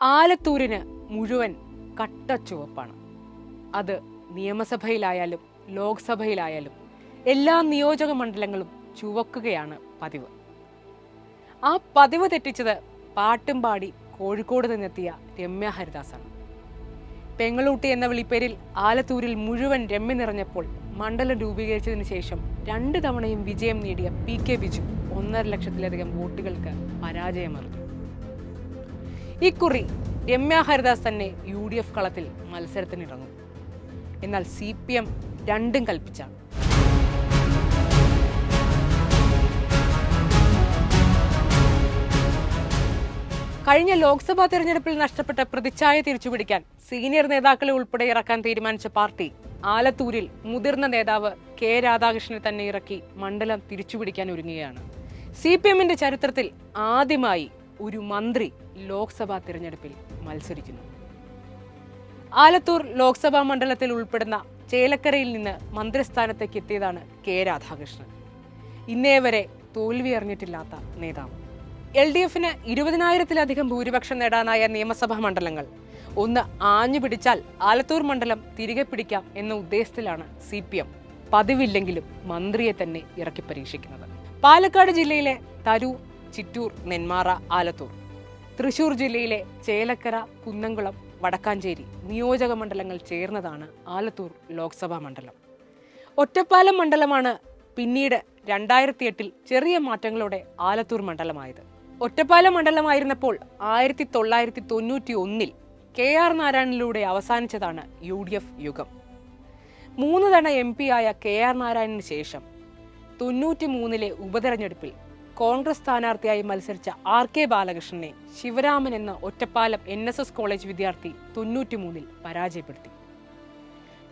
ആലത്തൂരിന് മുഴുവൻ കട്ട ചുവപ്പാണ് അത് നിയമസഭയിലായാലും ലോക്സഭയിലായാലും എല്ലാ നിയോജക മണ്ഡലങ്ങളും ചുവക്കുകയാണ് പതിവ്. ആ പതിവ് തെറ്റിച്ചത് പാട്ടും പാടി കോഴിക്കോട് നിന്നെത്തിയ രമ്യ ഹരിദാസാണ്. പെങ്ങളൂട്ടി എന്ന വിളിപ്പേരിൽ ആലത്തൂരിൽ മുഴുവൻ രമ്യ നിറഞ്ഞപ്പോൾ മണ്ഡലം രൂപീകരിച്ചതിന് ശേഷം രണ്ട് തവണയും വിജയം നേടിയ പി കെ ബിജു ഒന്നര ലക്ഷത്തിലധികം വോട്ടുകൾക്ക് പരാജയമറിഞ്ഞു. ഇക്കുറി രമ്യ ഹരിദാസ് തന്നെ യു ഡി എഫ് കളത്തിൽ മത്സരത്തിനിറങ്ങും. എന്നാൽ സി പി എം രണ്ടും കൽപ്പിച്ചാണ്. കഴിഞ്ഞ ലോക്സഭാ തെരഞ്ഞെടുപ്പിൽ നഷ്ടപ്പെട്ട പ്രതിച്ഛായ തിരിച്ചുപിടിക്കാൻ സീനിയർ നേതാക്കളെ ഉൾപ്പെടെ ഇറക്കാൻ തീരുമാനിച്ച പാർട്ടി ആലത്തൂരിൽ മുതിർന്ന നേതാവ് കെ രാധാകൃഷ്ണനെ തന്നെ ഇറക്കി മണ്ഡലം തിരിച്ചുപിടിക്കാൻ ഒരുങ്ങുകയാണ്. സി പി എമ്മിന്റെ ചരിത്രത്തിൽ ആദ്യമായി ഒരു മന്ത്രി ലോക്സഭാ തിരഞ്ഞെടുപ്പിൽ മത്സരിക്കുന്നു. ആലത്തൂർ ലോക്സഭാ മണ്ഡലത്തിൽ ഉൾപ്പെടുന്ന ചേലക്കരയിൽ നിന്ന് മന്ത്രിസ്ഥാനത്തേക്ക് എത്തിയതാണ് കെ രാധാകൃഷ്ണൻ. ഇന്നേ വരെ തോൽവി അറിഞ്ഞിട്ടില്ലാത്ത നേതാവ്. എൽ ഡി എഫിന് ഇരുപതിനായിരത്തിലധികം ഭൂരിപക്ഷം നേടാനായ നിയമസഭാ മണ്ഡലങ്ങൾ. ഒന്ന് ആഞ്ഞു പിടിച്ചാൽ ആലത്തൂർ മണ്ഡലം തിരികെ പിടിക്കാം എന്ന ഉദ്ദേശത്തിലാണ് സി പി എം പതിവില്ലെങ്കിലും മന്ത്രിയെ തന്നെ ഇറക്കി പരീക്ഷിക്കുന്നത്. പാലക്കാട് ജില്ലയിലെ തരൂർ ചിറ്റൂർ നെന്മാറ ആലത്തൂർ. തൃശൂർ ജില്ലയിലെ ചേലക്കര കുന്നംകുളം വടക്കാഞ്ചേരി നിയോജക മണ്ഡലങ്ങൾ ചേർന്നതാണ് ആലത്തൂർ ലോക്സഭാ മണ്ഡലം. ഒറ്റപ്പാലം മണ്ഡലമാണ് പിന്നീട് രണ്ടായിരത്തി എട്ടിൽ ചെറിയ മാറ്റങ്ങളോടെ ആലത്തൂർ മണ്ഡലമായത്. ഒറ്റപ്പാലം മണ്ഡലമായിരുന്നപ്പോൾ ആയിരത്തി തൊള്ളായിരത്തി തൊണ്ണൂറ്റി ഒന്നിൽ കെ ആർ നാരായണനിലൂടെ അവസാനിച്ചതാണ് യു ഡി എഫ് യുഗം. മൂന്ന് തവണ എം പി ആയ കെ ആർ നാരായണന് ശേഷം തൊണ്ണൂറ്റി മൂന്നിലെ ഉപതെരഞ്ഞെടുപ്പിൽ കോൺഗ്രസ് സ്ഥാനാർത്ഥിയായി മത്സരിച്ച ആർ കെ ബാലകൃഷ്ണനെ ശിവരാമൻ എന്ന Ottapalam N S S college വിദ്യാർത്ഥി തൊണ്ണൂറ്റിമൂന്നിൽ പരാജയപ്പെടുത്തി.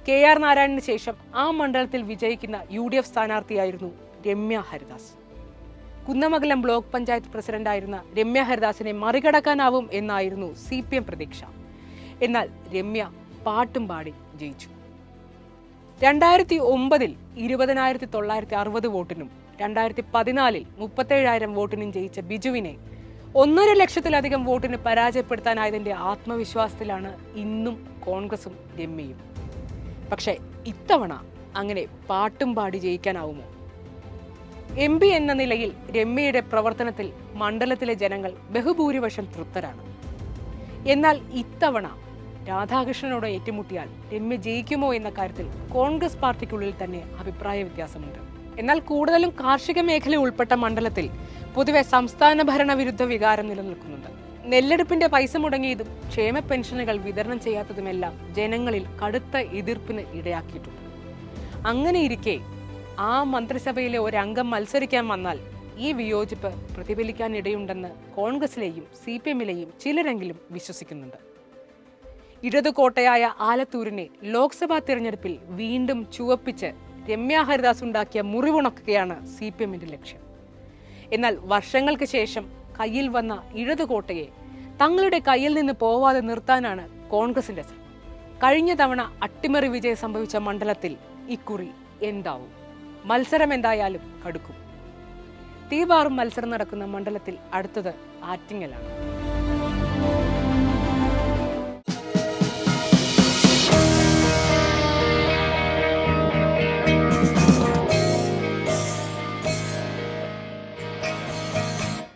കെ ആർ നാരായണന് ശേഷം ആ മണ്ഡലത്തിൽ വിജയിക്കുന്ന യു ഡി എഫ് സ്ഥാനാർത്ഥിയായിരുന്നു രമ്യ ഹരിദാസ്. കുന്നമംഗലം ബ്ലോക്ക് പഞ്ചായത്ത് പ്രസിഡന്റായിരുന്ന രമ്യ ഹരിദാസിനെ മറികടക്കാനാവും എന്നായിരുന്നു സി പി എം പ്രതീക്ഷ. എന്നാൽ രമ്യ പാട്ടും പാടി ജയിച്ചു. രണ്ടായിരത്തി ഒമ്പതിൽ ഇരുപതിനായിരത്തി തൊള്ളായിരത്തി അറുപത് വോട്ടിനും രണ്ടായിരത്തി പതിനാലിൽ മുപ്പത്തേഴായിരം വോട്ടിനും ജയിച്ച ബിജുവിനെ ഒന്നര ലക്ഷത്തിലധികം വോട്ടിന് പരാജയപ്പെടുത്താനായതിന്റെ ആത്മവിശ്വാസത്തിലാണ് ഇന്നും കോൺഗ്രസും രമ്യയും. പക്ഷെ ഇത്തവണ അങ്ങനെ പാട്ടും പാടി ജയിക്കാനാവുമോ? എം പി എന്ന നിലയിൽ രമ്യയുടെ പ്രവർത്തനത്തിൽ മണ്ഡലത്തിലെ ജനങ്ങൾ ബഹുഭൂരിപക്ഷം തൃപ്തരാണ്. എന്നാൽ ഇത്തവണ രാധാകൃഷ്ണനോട് ഏറ്റുമുട്ടിയാൽ രമ്യ ജയിക്കുമോ എന്ന കാര്യത്തിൽ കോൺഗ്രസ് പാർട്ടിക്കുള്ളിൽ തന്നെ അഭിപ്രായ വ്യത്യാസമുണ്ട്. എന്നാൽ കൂടുതലും കാർഷിക മേഖല ഉൾപ്പെട്ട മണ്ഡലത്തിൽ പൊതുവെ സംസ്ഥാന ഭരണവിരുദ്ധ വികാരം നിലനിൽക്കുന്നുണ്ട്. നെല്ലെടുപ്പിന്റെ പൈസ മുടങ്ങിയതും ക്ഷേമ പെൻഷനുകൾ വിതരണം ചെയ്യാത്തതുമെല്ലാം ജനങ്ങളിൽ കടുത്ത എതിർപ്പിന് ഇടയാക്കിയിട്ടുണ്ട്. അങ്ങനെ ഇരിക്കെ ആ മന്ത്രിസഭയിലെ ഒരംഗം മത്സരിക്കാൻ വന്നാൽ ഈ വിയോജിപ്പ് പ്രതിഫലിക്കാനിടയുണ്ടെന്ന് കോൺഗ്രസിലെയും സി പി എമ്മിലെയും ചിലരെങ്കിലും വിശ്വസിക്കുന്നുണ്ട്. ഇടതുകോട്ടയായ ആലത്തൂരിനെ ലോക്സഭാ തിരഞ്ഞെടുപ്പിൽ വീണ്ടും ചുവപ്പിച്ച് രമ്യ ഹരിദാസ് ഉണ്ടാക്കിയ മുറിവുണക്കുകയാണ് സി പി എമ്മിന്റെ ലക്ഷ്യം. എന്നാൽ വർഷങ്ങൾക്ക് ശേഷം കയ്യിൽ വന്ന ഇടതു കോട്ടയെ തങ്ങളുടെ കയ്യിൽ നിന്ന് പോവാതെ നിർത്താനാണ് കോൺഗ്രസിന്റെ ശ്രമം. കഴിഞ്ഞ തവണ അട്ടിമറി വിജയം സംഭവിച്ച മണ്ഡലത്തിൽ ഇക്കുറി എന്താവും? മത്സരം എന്തായാലും കടുക്കും. തീവാറും മത്സരം നടക്കുന്ന മണ്ഡലത്തിൽ അടുത്തത് ആറ്റിങ്ങലാണ്.